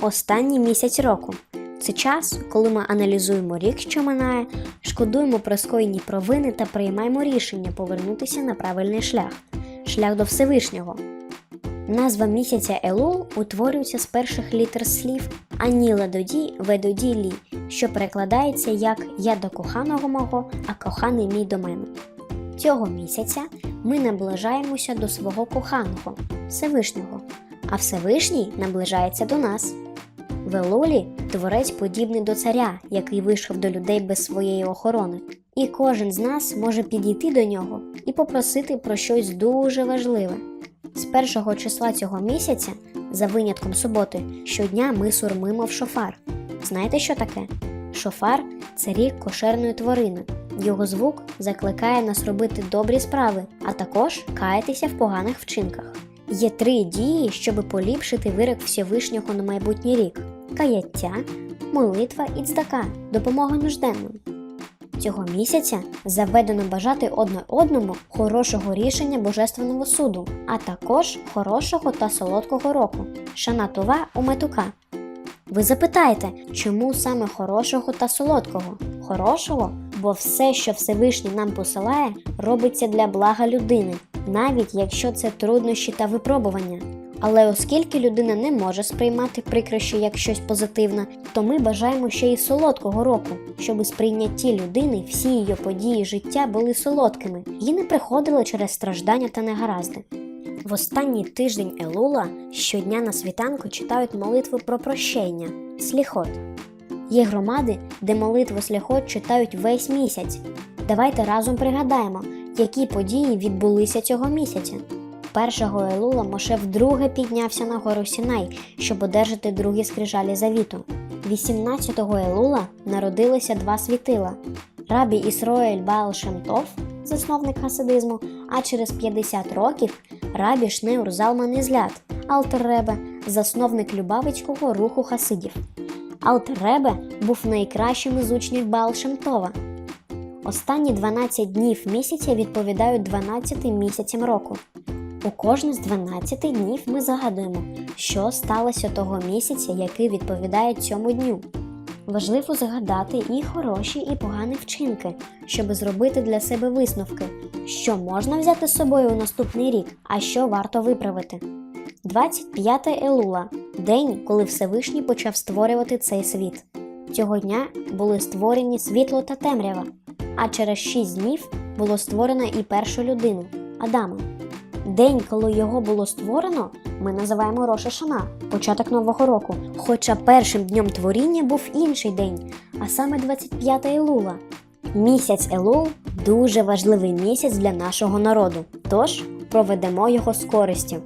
останній місяць року. Це час, коли ми аналізуємо рік, що минає, шкодуємо про скоєні провини та приймаємо рішення повернутися на правильний шлях шлях до Всевишнього. Назва місяця Елул утворюється з перших літер слів Аніла доді ведоді лі, що перекладається як Я до коханого мого, а коханий мій до мене. Цього місяця ми наближаємося до свого коханого, Всевишнього, а Всевишній наближається до нас. В Елулі творець подібний до царя, який вийшов до людей без своєї охорони, і кожен з нас може підійти до нього і попросити про щось дуже важливе. З першого числа цього місяця, за винятком суботи, щодня ми сурмимо в шофар. Знаєте, що таке? Шофар це рік кошерної тварини. Його звук закликає нас робити добрі справи, а також каятися в поганих вчинках. Є три дії, щоб поліпшити вирок Всевишнього на майбутній рік: каяття, молитва і цдака, допомога нужденним. Цього місяця заведено бажати одне одному хорошого рішення Божественного суду, а також хорошого та солодкого року. Шанатова у метука. Ви запитаєте, чому саме хорошого та солодкого? Хорошого, бо все, що Всевишній нам посилає, робиться для блага людини, навіть якщо це труднощі та випробування. Але оскільки людина не може сприймати прикрощі як щось позитивне, то ми бажаємо ще й солодкого року, щоб у сприйнятті людини всі її події життя були солодкими і не приходили через страждання та негаразди. В останній тиждень Елула щодня на світанку читають молитву про прощення сліхот. Є громади, де молитву сліхот читають весь місяць. Давайте разом пригадаємо, які події відбулися цього місяця. Першого Елула Моше вдруге піднявся на гору Сінай, щоб одержати другі скрижалі завіту. 18-го Елула народилися два світила: Рабі Ісроель Баал Шемтов, засновник хасидизму, а через 50 років Рабі Шнеур Залман Ізлят, Алтерребе, засновник Любавицького руху хасидів. Алтерребе був найкращим із учнів Баал Шемтова. Останні 12 днів місяця відповідають 12 місяцям року. У кожне з 12 днів ми загадуємо, що сталося того місяця, який відповідає цьому дню. Важливо згадати і хороші, і погані вчинки, щоб зробити для себе висновки, що можна взяти з собою у наступний рік, а що варто виправити. 25 Елула день, коли Всевишній почав створювати цей світ. Цього дня були створені світло та темрява, а через 6 днів було створено і першу людину Адама. День, коли його було створено, ми називаємо Роша початок нового року. Хоча першим днем творіння був інший день, а саме 25 Елула. Місяць Елул дуже важливий місяць для нашого народу. Тож проведемо його з користю.